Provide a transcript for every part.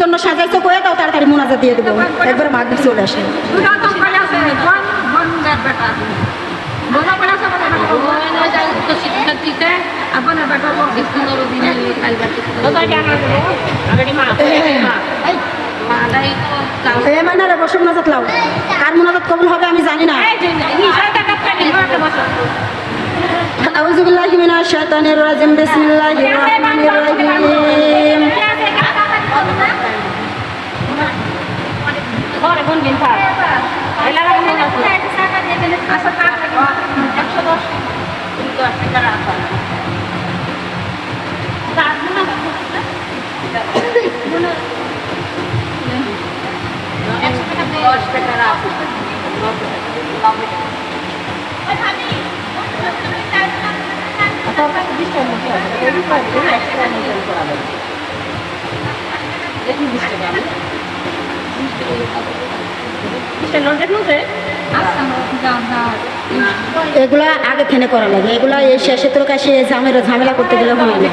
জন্য সাজাইছো কয়ে দাও, তাড়াতাড়ি মোনাজা দিয়ে দেবো। একবার মাগরিব চলে আসে। লাও। আমি জানি না। এগুলা আগে থেনে করা লাগে। এগুলা এই শেষে তোর কাছে ঝামেলা ঝামেলা করতে গেলে হয় না।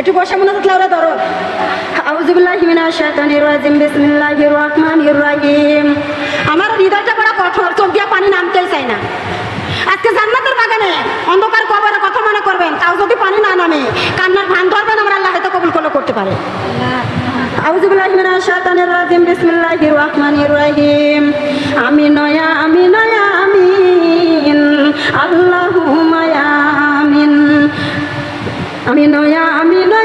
একটু বসে মনে থাকলে ওরা ধরো। আউযুবিল্লাহি মিনাশ শাইতানির রাজিম। বিসমিল্লাহির রহমানির রহিম আমার হৃদয়টা বড় কঠোর চোখ দিয়ে পানি নামতেই চাই না আজকে জান্নাতের বাগানে অন্ধকার কবরের কথা মনে করবেন, তাও যদি পানি না নামে, কান্নার ভান ধরবেন, আমরা আল্লাহ হয়তো কবুল করলে করতে পারে। আমি নয়া আমি নয়া আমিন আল্লাহ আমিন আমি নয়া আমি নয়া।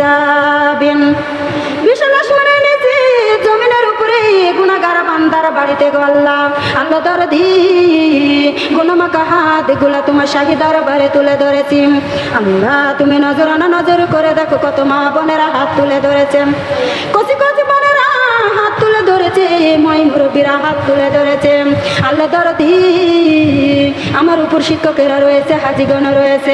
যাবেন বিশাল আসমানের নিচে জমিনের উপরে গুণাগার বান্দার বাড়িতে গো আল্লাহ। দরদি, গুণমাকা হাতগুলা তোমার শাহিদার বারে তুলে ধরেছি। আল্লাহ, তুমি নজর না নজর করে দেখো কত মা বোনেরা হাত তুলে ধরেছে। কচি কচি বোনেরা হাত তুলে ধরেছে মই হাত তুলে ধরেছে। আল্লাহ দরদি। আমার উপর শিক্ষকেরা রয়েছে, হাজিগণ রয়েছে।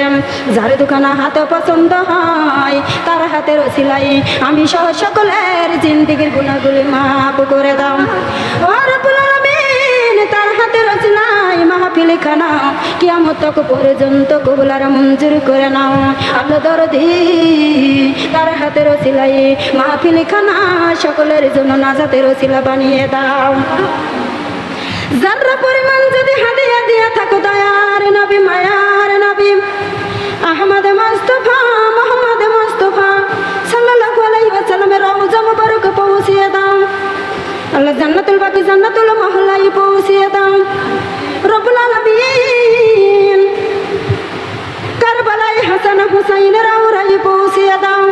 যার দোকানে হাত পছন্দ হয়, তার হাতের সিলাই আমি সহ সকলের জিন্দিগির গুণাগুলি মাপ করে দাও। তার হাতের রচনায় মাহফিল খানা কিয়ামত পর্যন্ত কবুলার মঞ্জুর করে নাও। আল্লাহ দরদি, তার হাতের সিলাই মাহফিল খানা সকলের জন্য নাজাতের শিলা বানিয়ে দাও। যারা পরিমাণ যদি হাদিয়া দিয়া থাকো, দয়ার নবী, মায়ার নবী, আহমদ মুস্তফা, মোহাম্মদ মুস্তফা সাল্লাল্লাহু আলাইহি ওয়াসাল্লামের রওজা মুবারক পৌঁছিয়ে দাও। আল্লাহ জান্নাতুল বাকি জান্নাতুল মহলাই পৌঁছিয়ে দাও। রব্বুল আলামিন কারবালায় হাসান হুসাইনের আওরাই পৌঁছিয়ে দাও।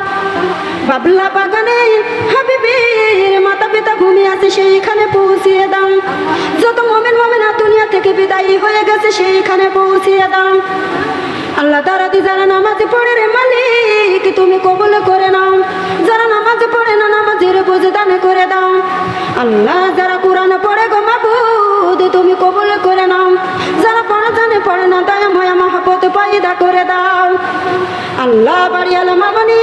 বাবলা বাগানে হাবিবের মাতা পিতা ঘুমিয়ে আছে, সেইখানে পৌঁছিয়ে দাও। যত থেকে বিদায়ী হয়ে গেছে, সেইখানে পৌঁছিয়ে দাও। আল্লাহ দারাদি যারা নামাজ পড়ে রে মালিক, তুমি কবুল করে নাও। যারা নামাজ পড়ে না, নামাজের বুঝে দানে করে দাও। আল্লাহ যারা কোরআন পড়ে গো মাবুদ, তুমি কবুল করে নাও। যারা পড়া জানে পড়ে না, দয়া, ময়া মহাপত পাইদা করে দাও। আল্লাহ বাড়ি আলা মামনি,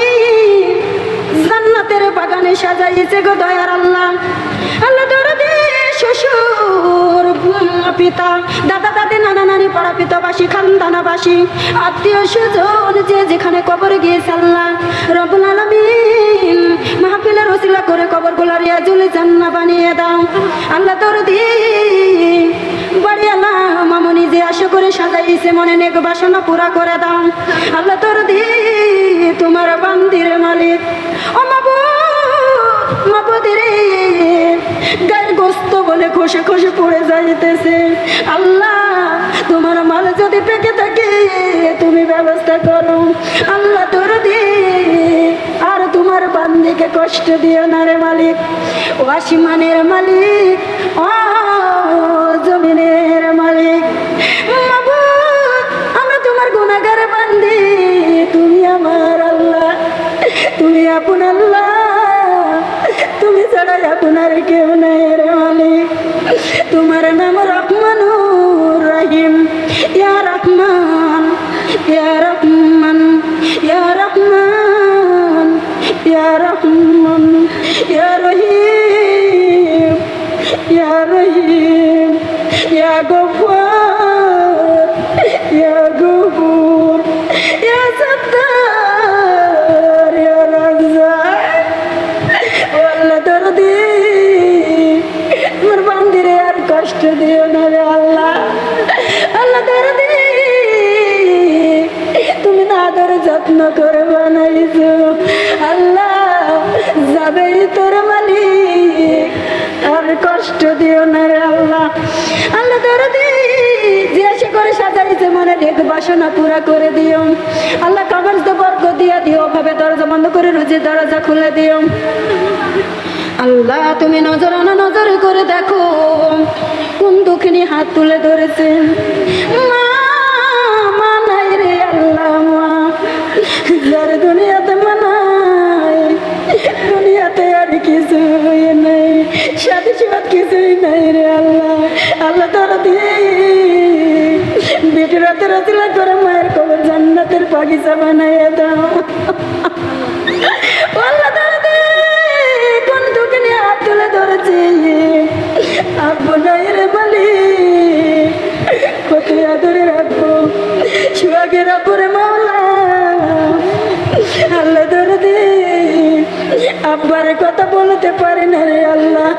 জান্নাতের বাগানে সাজাইছে গো দয়ার আল্লাহ। আল্লাহ পিতা, দাদা দাদি, নানা নানি, পাড়া পিতাবাসী, খানদানাবাসী। আত্মীয় স্বজন যে যেখানে কবর গিয়েছে রবুল আলমিন মাহফিলের ওসিলা করে কবরগুলা রিয়াজুল জান্না বানিয়ে দাও। আল্লাহ তোর দি বাড়ি আল্লাহ মামনি আশা করে সাজাইছে, মনে নেক বাসনা পুরা করে দাও। আল্লাহ তোর দি তোমার বান্দির মালিক। ও মাবু মাবুদিরে বলে খসে খসে পড়ে যাইতেছে। আল্লাহ, তোমার মাল যদি পেকে থাকে, তুমি ব্যবস্থা করো। আল্লাহ তোর আর তোমার বান্দিকে কষ্ট দিও না রে মালিক। ও আসিমানের মালিক, ও জমিনের মালিক। তোমার নাম মনে রেখ বাসনা পুরা করে দিও। আল্লাহ কবর বর্গ দিয়া দিও ভাবে দরজা বন্ধ করে রুজি দরজা খুলে দিও। আল্লাহ, তুমি নজর আনা নজর করে দেখো, কোন দুঃখিনী হাত তুলে ধরেছে। মা আল্লাহ মানাই নেই কিছুই নাই রে আল্লাহ। আল্লাহ তারা দিয়ে করে মায়ের কবর জান্নাতের বাগিচা বানাইয়ে দাও। আল্লাহ হাত তুলে ধরেছি। রে আদরে রাখব ধরে আব্বার কথা বলতে পারি না রে আল্লাহ।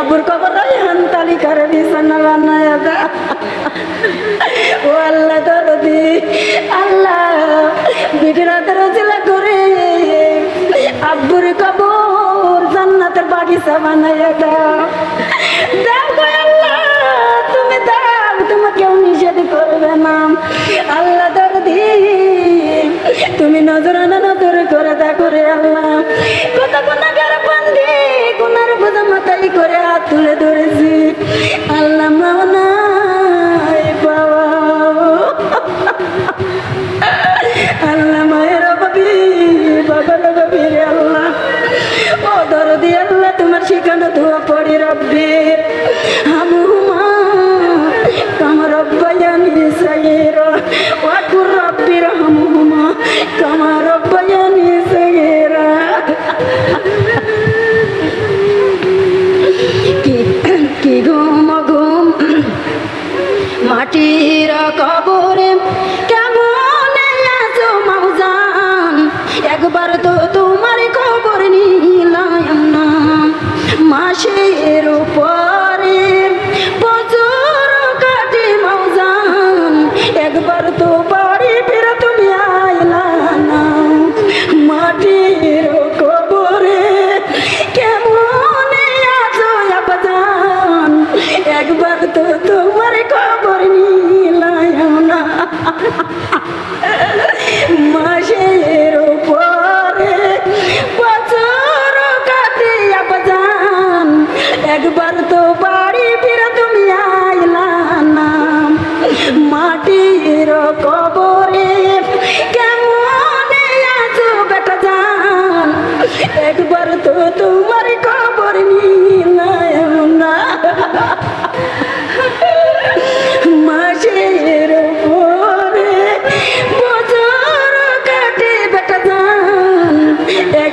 আব্বুর কবর হান তালিকার বিছানা বানায় দাও ও আল্লাহ দরদি, আল্লাহ বিটিরাতে রচিলা করে আব্বুর কবর জান্নাতের বাগিচা বানাইয়া দাও দাও আল্লাহ, তুমি দাও তোমার কেউ নিষেধ করবে না। আল্লাহ দরদি তুমি নজর না নজর করে দেখো রে আল্লাহ। কত গুণাগার বন্দি গুনার বোঝা মাথায় করে হাত তুলে ধরেছি। আল্লাহ মাওনা বাবা। আল্লাহ তোমার ধোয়া পড়ি রব্বির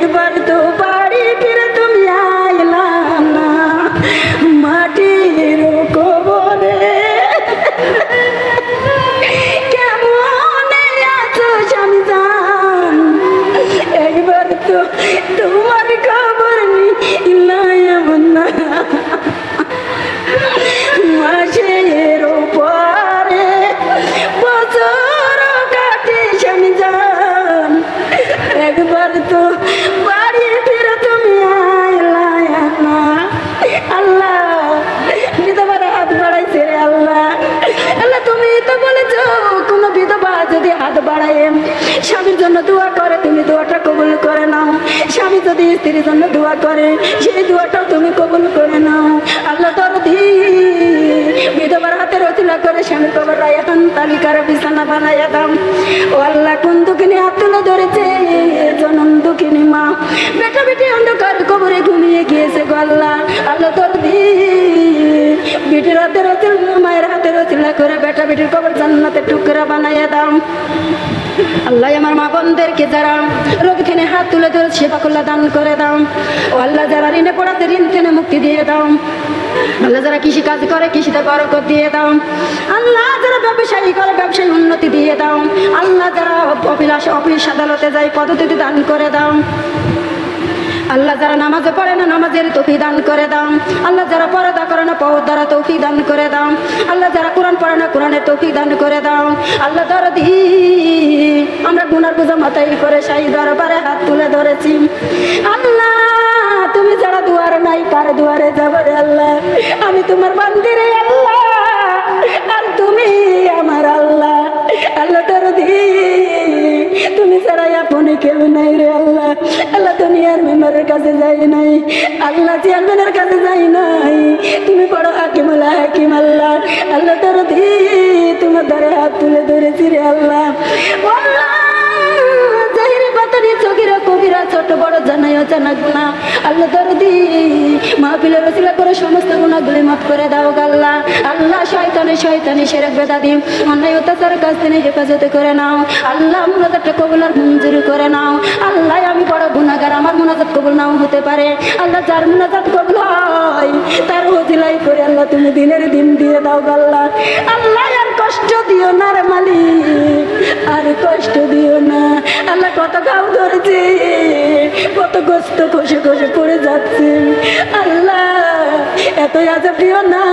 একবার তো বাড়ি ফিরে তুমি আইলা না। মাটির কবরে। কেমন আছো স্বামী একবার তো তোমার খবর নিলাম না। মাসের পরে বছর কাটে স্বামী একবার তো স্বামীর জন্য দোয়া করে, তুমি দোয়াটা কবুল করে নাও। স্বামী যদি স্ত্রীর জন্য দোয়া করে, সেই দোয়াটাও তুমি কবুল করে নাও। আল্লাহ তোর বিধবার হাতে রচনা করে স্বামীর কবর রায়ান তালিকার বিছানা বানাইয়া দাম ও আল্লাহ, কোন দুঃখিনী হাত তুলে ধরেছে? জনম দুঃখিনী মা। বেটা বেটি অন্ধকার কবরে ঘুমিয়ে গিয়েছে গো আল্লাহ। আল্লাহ তোর বেটির হাতে রচনা, মায়ের হাতে রচনা করে বেটা বেটির কবর জান্নাতে টুকরা বানাইয়া দাও। আল্লাহ আমার মা বোনদেরকে যারা রোগ থেকে হাত তুলে ধরে সেবা করলে দান করে দাও। ও আল্লাহ যারা ঋণে পড়াতে ঋণ থেকে মুক্তি দিয়ে দাও। আল্লাহ যারা কৃষি কাজ করে, কৃষিতে বরকত দিয়ে দাও। আল্লাহ যারা ব্যবসায়ী করে ব্যবসায়ী উন্নতি দিয়ে দাও। আল্লাহ যারা অফিস আদালতে যায় পদ্ধতি দান করে দাও। আল্লাহ যারা নামাজে পড়ে না, নামাজের তৌফি দান করে দাও। আল্লাহ যারা পর্দা করে না পর্দারা তৌফি দান করে দাও। আল্লাহ যারা কোরআন পড়ে না, কোরআনের তৌফি দান করে দাও। আল্লাহ ধরো দি আমরা গুনার বোঝা মাথায় করে সাই দরবারে হাত তুলে ধরেছি। আল্লাহ, তুমি যারা দুয়ার নাই কার দুয়ারে যাব আল্লাহ। আমি তোমার মন্দিরে আল্লাহ, আর তুমি আমার আল্লাহ। আল্লাহ ধরো দি তুমি ছাড়া আপনি কেউ নাই রে আল্লাহ। দুনিয়ার মেম্বারের কাছে যাই নাই, আল্লাহ চেয়ারম্যানের কাছে যাই নাই। তুমি বড় হাকিমুল্লাহ হাকিম আল্লাহ। আল্লাহ তোর দি তোমার ধরে হাত তুলে ধরেছি রে আল্লাহ। পাতারি কবিরা, ছোট বড় জানাই অজানা গুণা। আল্লাহ দরদি, মাহফিলের রসিলা করে সমস্ত গুণাগুলি মাফ করে দাও গাল্লা। আল্লাহ শয়তানে শয়তানে সেরেক বেদা দিন অন্যায় অত্যাচার কাছ থেকে হেফাজত করে নাও। আল্লাহ মুনাজাতটা কবুলার মঞ্জুরি করে নাও। আল্লাহ, আমি বড় গুণাগার, আমার মুনাজাত কবুল নাও হতে পারে। আল্লাহ যার মুনাজাত কবুল হয়, তার হজিলাই করে আল্লাহ তুমি দিনের দিন দিয়ে দাও গাল্লা। আল্লাহ কষ্ট দিও না রে মালিক, আর কষ্ট দিও না। আল্লাহ কত কাম করেছে কত কষ্ট কষে কষে পড়ে যাচ্ছে। আল্লাহ এত আজব দিও না,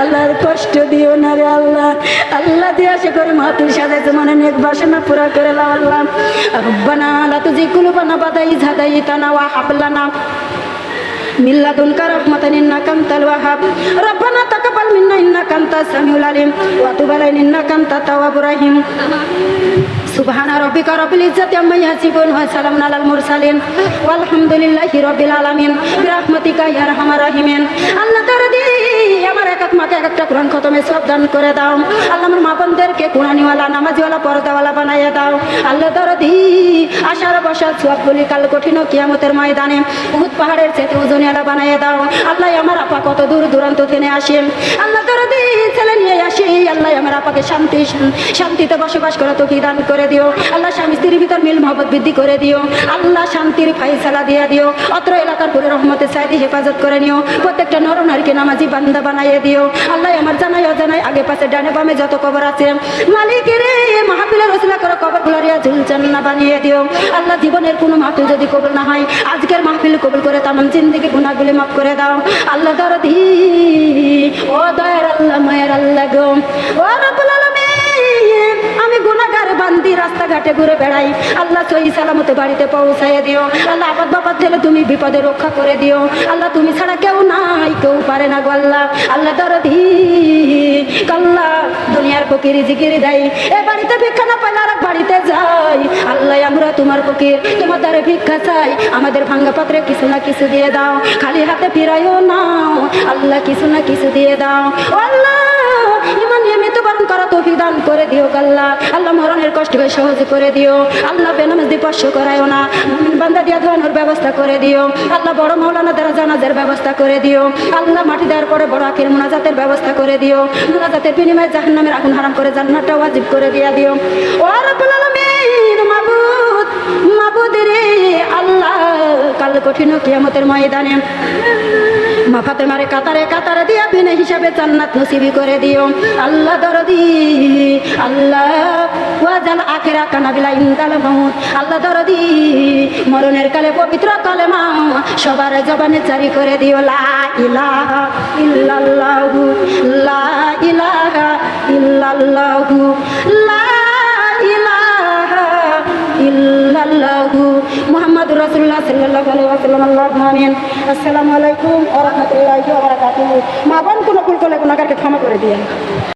আল্লাহর কষ্ট দিও না রে আল্লাহ। আল্লাহ দিয়ে আসে করে মাতুর সাজাইছে মানে নেক বাসনা পুরা করে লাও আল্লাহ। রব্বানা লা তুজি কুলুবানা বাদাই ঝাদাই তানা ওয়া হাবলানা। من لدنك رحمة إنك أنت الوهاب ربنا تقبل منا إنك أنت السميع العليم وتب علينا إنك أنت التواب الرحيم سبحان ربك رب العزة عما يصفون وسلام على المرسلين والحمد لله رب العالمين برحمتك يا أرحم الراحمين الله ترضي মাকে এক একটা কোরআন খতমে সব দান করে দাও। আল্লাহ আমার মা বোনদেরকে কোরআনিওয়ালা, নামাজিওয়ালা, পর্দাওয়ালা বানাইয়া দাও। আল্লাহ তারা দি আশার বসার সবগুলি কাল কঠিন কিয়ামতের ময়দানে। উহুদ পাহাড়ের চেতে ওজনিয়ালা বানাইয়া দাও। আল্লাহ আমার আপা কত দূর দূরান্ত থেকে আসেন। আল্লাহ তারা দি ছেলে নিয়ে আসি। আল্লাহ আমার আপাকে শান্তি, শান্তিতে বসবাস করা তো কি দান করে দিও। আল্লাহ স্বামী স্ত্রীর ভিতর মিল মহব্বত বৃদ্ধি করে দিও। আল্লাহ শান্তির ফাইসালা দিয়ে দিও। অত্র এলাকার পুরো রহমতের সাইদি হেফাজত করে নিও। প্রত্যেকটা নর নারীকে নামাজি বান্দা বানাইয়ে দিও। আল্লাহ আমার জানাই, অজানাই, আগে পাশে ডানে বামে যত কবর আছে। মালিক রে, মাহফিলের রসিলা করো, কবর গুলারিয়া ঝুলছেন না বানিয়ে দিও। আল্লাহ জীবনের কোনো মাহফিল যদি কবুল না হয়, আজকের মাহফিল কবুল করে তামান জিন্দিগি গুণাগুলি মাফ করে দাও। আল্লাহ দরদি, ও দয়ার আল্লাহ, মায়ের আল্লাহ গো। ও রব্বুল আলামিন। আমি গুনাহগার বান্দি, রাস্তাঘাটে ঘুরে বেড়াই। আল্লাহ সহি সালামতে বাড়িতে পৌঁছায় দিও। আল্লাহ আপাত বাপাত ছেলে তুমি বিপদে রক্ষা করে দিও। আল্লাহ তুমি ছাড়া কেউ নাই, কেউ পারে না গো আল্লাহ। আল্লাহ দরদি, কাল্লা দুনিয়ার ফকিরি জিকিরি দেয়। এ বাড়িতে ভিক্ষা না পাইলে আর বাড়িতে যাই। আল্লাহ, আমরা তোমার ফকির। তোমার দ্বারে ভিক্ষা চাই। আমাদের ভাঙ্গা পাত্রে কিছু না কিছু দিয়ে দাও। খালি হাতে ফিরাইও নাও। আল্লাহ, কিছু না কিছু দিয়ে দাও। আল্লাহ, ইমান নিয়মিত করা তৌফিক দান করে দিও আল্লাহ আল্লাহ মরণের কষ্টকে সহজ করে দিও। আল্লাহ বেনামাজ দিপস্য করায়ও না। বান্দা দিয়া ধোয়ানোর ব্যবস্থা করে দিও। আল্লাহ বড় মৌলানা দ্বারা জানাজের ব্যবস্থা করে দিও। আল্লাহ মাটি দেওয়ার পরে বড় আখের মোনাজাতের ব্যবস্থা করে দিও। মোনাজাতের বিনিময়ে জাহান্নামের আগুন হারাম করে জান্নাটা ওয়াজিব করে দিয়া দিও। ও রাব্বুল আলামিন! মাবুদ রে আল্লাহ, কাল কঠিন কিয়ামতের ময়দানে। মা ফাতেমারে কাতারে কাতারে দিয়া বিনে হিসাবে জান্নাত নসিবি করে দিও। আল্লাহ দরদি, আল্লাহ, ওয়াজাল আখিরা কানাবিলা ইনদাল মাউত। আল্লাহ দরদি, মরণের কালে পবিত্র কালে মা সবার জবানে জারি করে দিও। লা ইলাহা ইল্লাল্লাহু, লা ইলাহা ইল্লাল্লাহু। আল্লাহু আমিন আসসালামু আলাইকুম ওয়া রাহমাতুল্লাহি ওয়া বারাকাতুহু। মা বোন, কোনো ভুল করলে গুনাহগারকে ক্ষমা করে দিয়েন।